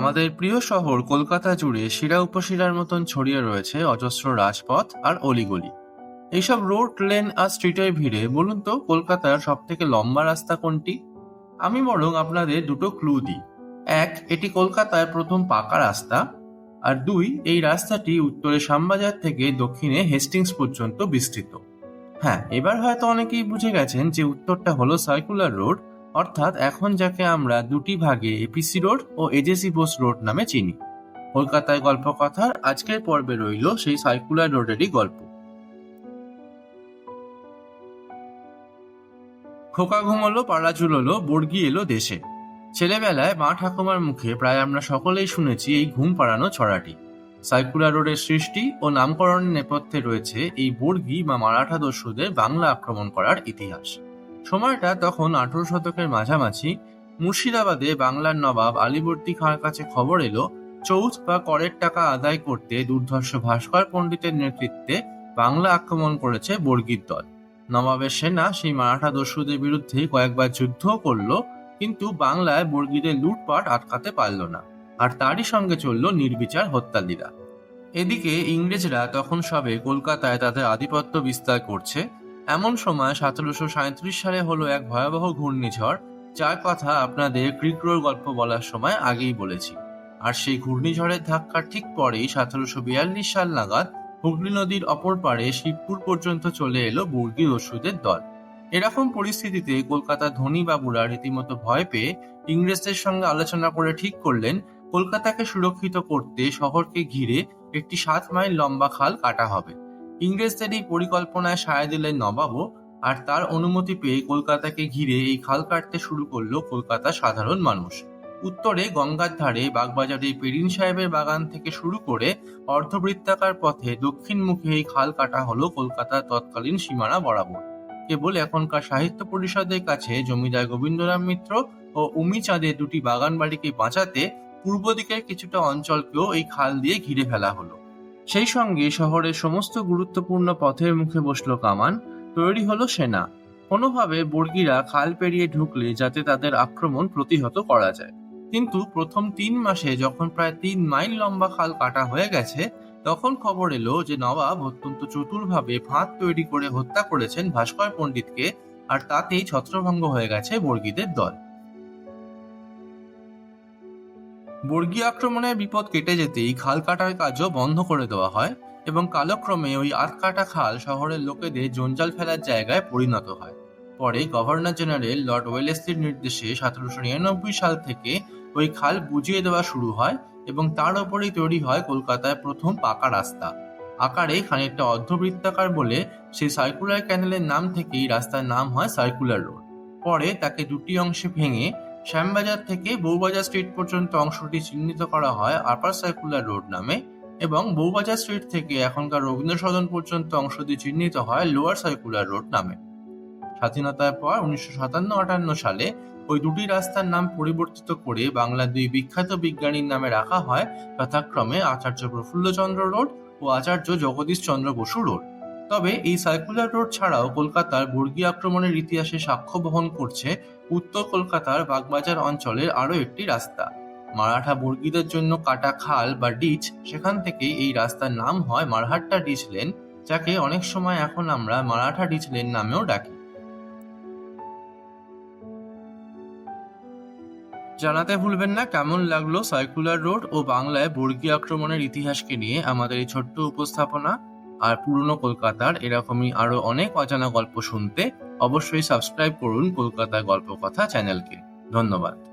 আমাদের প্রিয় শহর কলকাতা জুড়ে শিরা উপশিরার মতন ছড়িয়ে রয়েছে অজস্র রাজপথ আর অলিগলি। এইসব রোড, লেন আর স্ট্রিটের ভিড়ে বলুন তো কলকাতার সব থেকে লম্বা রাস্তা কোনটি? আমি বরং আপনাদের দুটো ক্লু দিই। এক, এটি কলকাতার প্রথম পাকা রাস্তা। আর দুই, এই রাস্তাটি উত্তরে শ্যামবাজার থেকে দক্ষিণে হেস্টিংস পর্যন্ত বিস্তৃত। হ্যাঁ এবার হয়তো অনেকেই বুঝে গেছেন যে উত্তরটা হলো সার্কুলার রোড অর্থাৎ এখন যাকে আমরা দুটি ভাগে এপিসি রোড ও এজেসি বোস রোড নামে চিনি। কলকাতায় গল্প গল্পকথার আজকের পর্বে রইল সেই সার্কুলার রোডেরই গল্প। খোকা ঘুমলো, পাড়া চুললো বর্গি এলো দেশে। ছেলেবেলায় মা ঠাকুমার মুখে প্রায় আমরা সকলেই শুনেছি এই ঘুম পাড়ানো ছড়াটি। সার্কুলার রোডের সৃষ্টি ও নামকরণের নেপথ্যে রয়েছে এই বর্গি বা মারাঠা দস্যুদের বাংলা আক্রমণ করার ইতিহাস। সময়টা তখন আঠারো শতকের মাঝামাঝি মুর্শিদাবাদে বাংলার নবাব আলীবর্দী খাঁর কাছে খবর এলো চৌথ বা করের টাকা আদায় করতে দুর্ধর্ষ ভাস্কর পণ্ডিতের নেতৃত্বে বাংলা আক্রমণ করেছে বর্গীর দল। নবাবের সেনা সেই মারাঠা দস্যুদের বিরুদ্ধে কয়েকবার যুদ্ধও করল, কিন্তু বাংলায় বর্গীদের লুটপাট আটকাতে পারল না, আর তারই সঙ্গে চলল নির্বিচার হত্যালীলা। এদিকে ইংরেজরা তখন সবে কলকাতায় তাদের আধিপত্য বিস্তার করছে এমন সময় সতেরোশো সাঁত্রিশ সালে হলো এক ভয়াবহ ঘূর্ণিঝড়, যার কথা আপনাদের ক্রিকরোর গল্প বলার সময় আগেই বলেছি। আর সেই ঘূর্ণিঝড়ের ধাক্কার ঠিক পরেই সতেরোশো বিয়াল্লিশ সাল নাগাদ হুগলি নদীর অপর পারে শিবপুর পর্যন্ত চলে এলো বর্গী দস্যুদের দল। এরকম পরিস্থিতিতে কলকাতার ধনী বাবুরা রীতিমতো ভয় পেয়ে ইংরেজদের সঙ্গে আলোচনা করে ঠিক করলেন, কলকাতাকে সুরক্ষিত করতে শহরকে ঘিরে একটি সাত মাইল লম্বা খাল কাটা হবে। ইংরেজদের এই পরিকল্পনায় সায় দিলেন নবাবও, আর তার অনুমতি পেয়ে কলকাতাকে ঘিরে এই খাল কাটতে শুরু করল কলকাতা সাধারণ মানুষ। উত্তরে গঙ্গার ধারে বাগবাজারে পেরিন সাহেবের বাগান থেকে শুরু করে অর্ধবৃত্তাকার পথে দক্ষিণমুখী এই খাল কাটা হলো কলকাতার তৎকালীন সীমানা বরাবর। কেবল এখনকার সাহিত্য পরিষদের কাছে জমিদার গোবিন্দরাম মিত্র ও উমি চাঁদের দুটি বাগান বাড়িকে বাঁচাতে পূর্ব দিকের কিছুটা অঞ্চলকেও এই খাল দিয়ে ঘিরে ফেলা হলো। সেই সঙ্গে শহরের সমস্ত গুরুত্বপূর্ণ পথের মুখে বসল কামান। তৈরি হলো সেনা। কোনোভাবে বর্গীরা খাল পেরিয়ে ঢুকলে যাতে তাদের আক্রমণ প্রতিহত করা যায়। কিন্তু প্রথম তিন মাসে যখন প্রায় তিন মাইল লম্বা খাল কাটা হয়ে গেছে, তখন খবর এলো যে নবাব অত্যন্ত চতুরভাবে ফাঁদ তৈরি করে হত্যা করেছেন ভাস্কর পণ্ডিতকে, আর তাতেই ছত্রভঙ্গ হয়ে গেছে বর্গীদের দল। বর্গী আক্রমণের বিপদ কেটে যেতেই খাল কাটার কাজও বন্ধ করে দেওয়া হয় এবং কালক্রমে ওই আটকাটা খাল শহরের লোকেদের জঞ্জাল ফেলার জায়গায় পরিণত হয়। পরে গভর্নর জেনারেল লর্ড ওয়েলেসলির নির্দেশে সতেরোশো নিরানব্বই সাল থেকে ওই খাল বুঝিয়ে দেওয়া শুরু হয় এবং তার ওপরেই তৈরি হয় কলকাতায় প্রথম পাকা রাস্তা। আকারে খানিকটা অর্ধবৃত্তাকার বলে সেই সার্কুলার ক্যানেলের নাম থেকেই রাস্তার নাম হয় সার্কুলার রোড। পরে তাকে দুটি অংশে ভেঙে শ্যামবাজার থেকে বউবাজার স্ট্রিট পর্যন্ত অংশটি চিহ্নিত করা হয় আপার সার্কুলার রোড নামে এবং বউবাজার স্ট্রিট থেকে এখনকার রবীন্দ্র সদন পর্যন্ত অংশটি চিহ্নিত হয় লোয়ার সার্কুলার রোড নামে। স্বাধীনতার পর উনিশশো সাতান্ন আটান্ন সালে ওই দুটি রাস্তার নাম পরিবর্তিত করে বাংলার দুই বিখ্যাত বিজ্ঞানীর নামে রাখা হয়। যথাক্রমে আচার্য প্রফুল্লচন্দ্র রোড ও আচার্য জগদীশ চন্দ্র বসু রোড। তবে এই সার্কুলার রোড ছাড়াও কলকাতার বর্গী আক্রমণের ইতিহাসে সাক্ষ্য বহন করছে উত্তর কলকাতার বাগবাজার অঞ্চলের আরও একটি রাস্তা। মারাঠা বর্গীদের জন্য কাটা খাল বা ডিচ সেখান থেকেই এই রাস্তার নাম হয় মারহাট্টা ডিচ লেন যাকে অনেক সময় এখন আমরা মারাঠা ডিচ লেন নামেও ডাকি। জানাতে ভুলবেন না, কেমন লাগল সার্কুলার রোড ও বাংলায় বর্গী আক্রমণের ইতিহাসকে নিয়ে আমাদের এই ছোট্ট উপস্থাপনা? আর পুরনো কলকাতার এরকমই আরও অনেক অজানা গল্প শুনতে অবশ্যই সাবস্ক্রাইব করুন কলকাতা গল্প কথা চ্যানেলকে ধন্যবাদ।